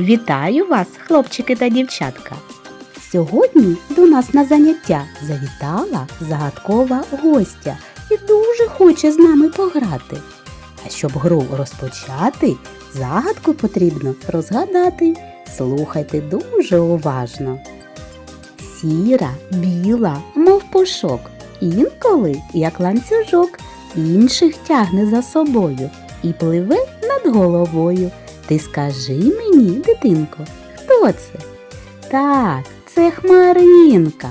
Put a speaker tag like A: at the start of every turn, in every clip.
A: Вітаю вас, хлопчики та дівчатка! Сьогодні до нас на заняття завітала загадкова гостя і дуже хоче з нами пограти. А щоб гру розпочати, загадку потрібно розгадати. Слухайте дуже уважно. Сіра, біла, мов пушок, інколи як ланцюжок, інших тягне за собою і пливе над головою. Ти скажи мені, дитинко, хто це? Так, це хмаринка.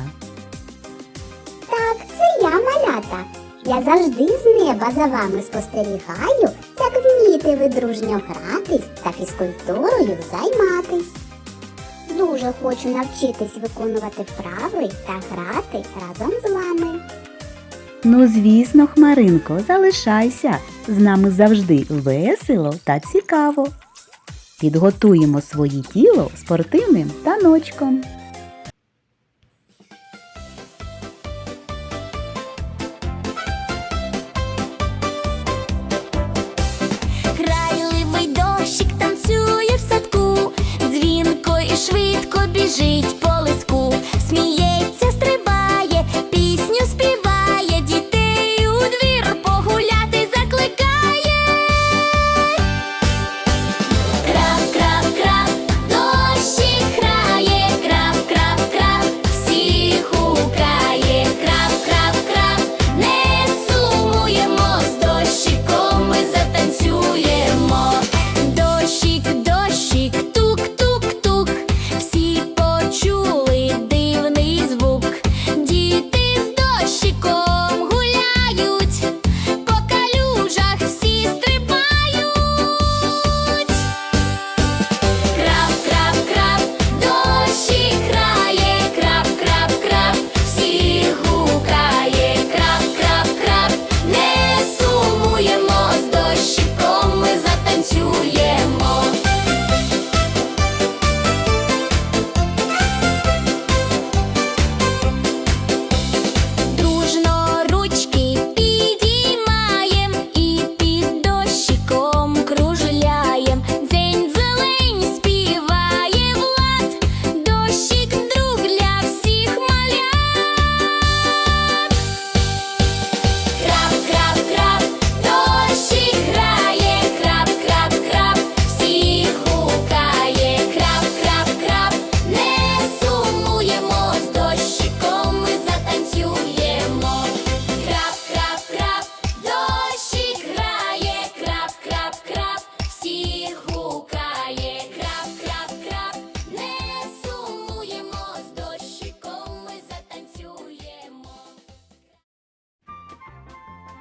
B: Так, це я малята. Я завжди з неба за вами спостерігаю, як вмієте ви дружньо гратись та фізкультурою займатись. Дуже хочу навчитись виконувати вправи та грати разом з вами.
A: Ну, звісно, Хмаринко, залишайся. З нами завжди весело та цікаво. Підготуємо своє тіло спортивним таночком.
C: Крайливий дощик танцює в садку, дзвінко і швидко біжить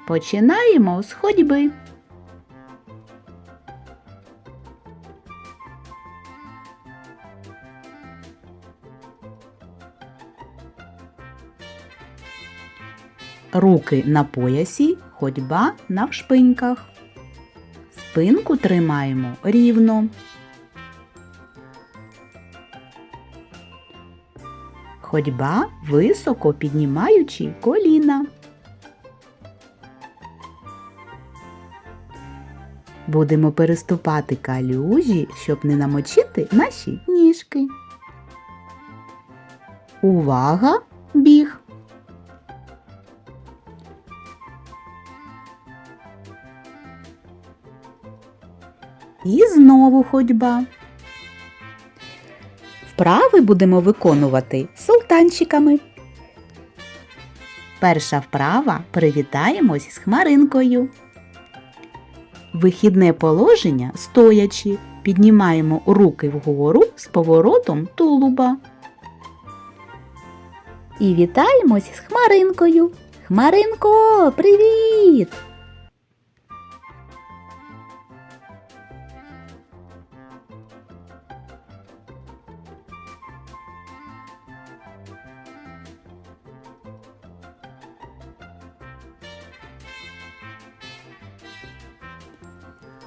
A: Починаємо з ходьби. Руки на поясі, ходьба на шпиньках. Спинку тримаємо рівно. Ходьба високо піднімаючи коліна. Будемо переступати калюжі, щоб не намочити наші ніжки. Увага! Біг! І знову ходьба. Вправи будемо виконувати султанчиками. Перша вправа привітаємось з хмаринкою. Вихідне положення стоячи. Піднімаємо руки вгору з поворотом тулуба. І вітаємось з хмаринкою. Хмаринко, привіт!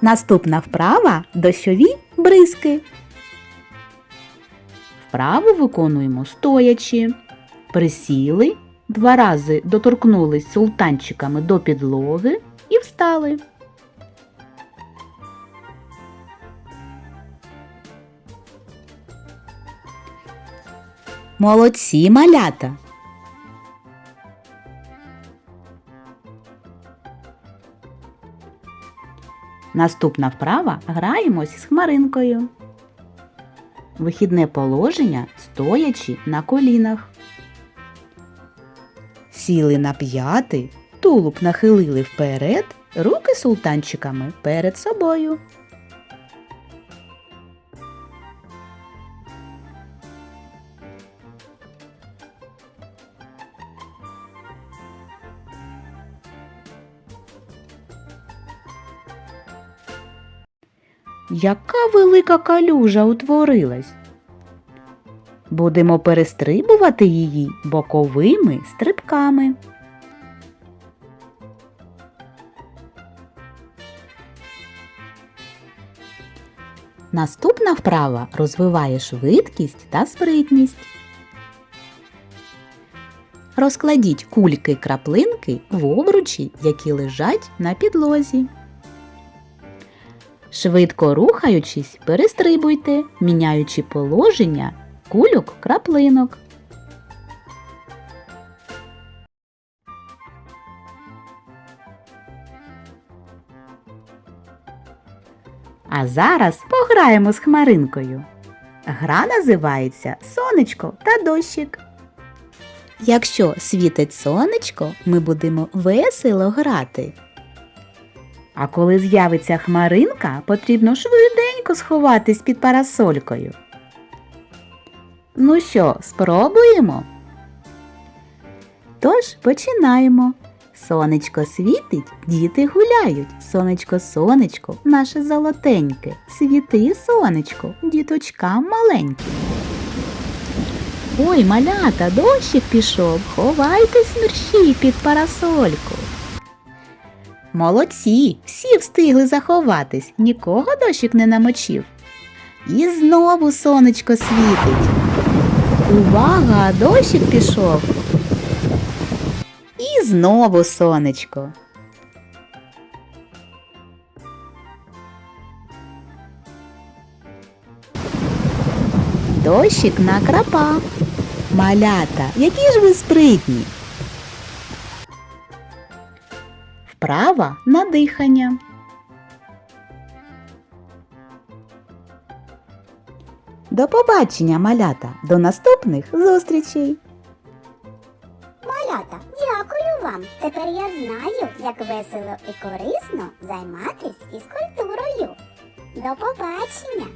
A: Наступна вправа дощові бризки. Вправу виконуємо стоячи. Присіли, два рази доторкнулись султанчиками до підлоги і встали. Молодці малята! Наступна вправа граємось з хмаринкою. Вихідне положення стоячи на колінах. Сіли на п'яти, тулуб нахилили вперед, руки султанчиками перед собою. Яка велика калюжа утворилась? Будемо перестрибувати її боковими стрибками. Наступна вправа розвиває швидкість та спритність. Розкладіть кульки-краплинки в обручі, які лежать на підлозі. Швидко рухаючись, перестрибуйте, міняючи положення кульок краплинок. А зараз пограємо з хмаринкою. Гра називається Сонечко та дощик. Якщо світить сонечко, ми будемо весело грати. А коли з'явиться хмаринка, потрібно швиденько сховатись під парасолькою. Ну що, спробуємо? Тож починаємо. Сонечко світить, діти гуляють. Сонечко, сонечко, наше золотеньке. Світи, сонечко, діточкам маленьким. Ой, малята, дощик пішов, ховайтесь мерщій під парасольку. Молодці, всі встигли заховатись, нікого дощик не намочив. І знову сонечко світить. Увага, дощик пішов. І знову сонечко. Дощик накрапав. Малята, які ж ви спритні. Вправа на дихання. До побачення, малята! До наступних зустрічей!
B: Малята, дякую вам. Тепер я знаю, як весело і корисно займатись фізкультурою. До побачення!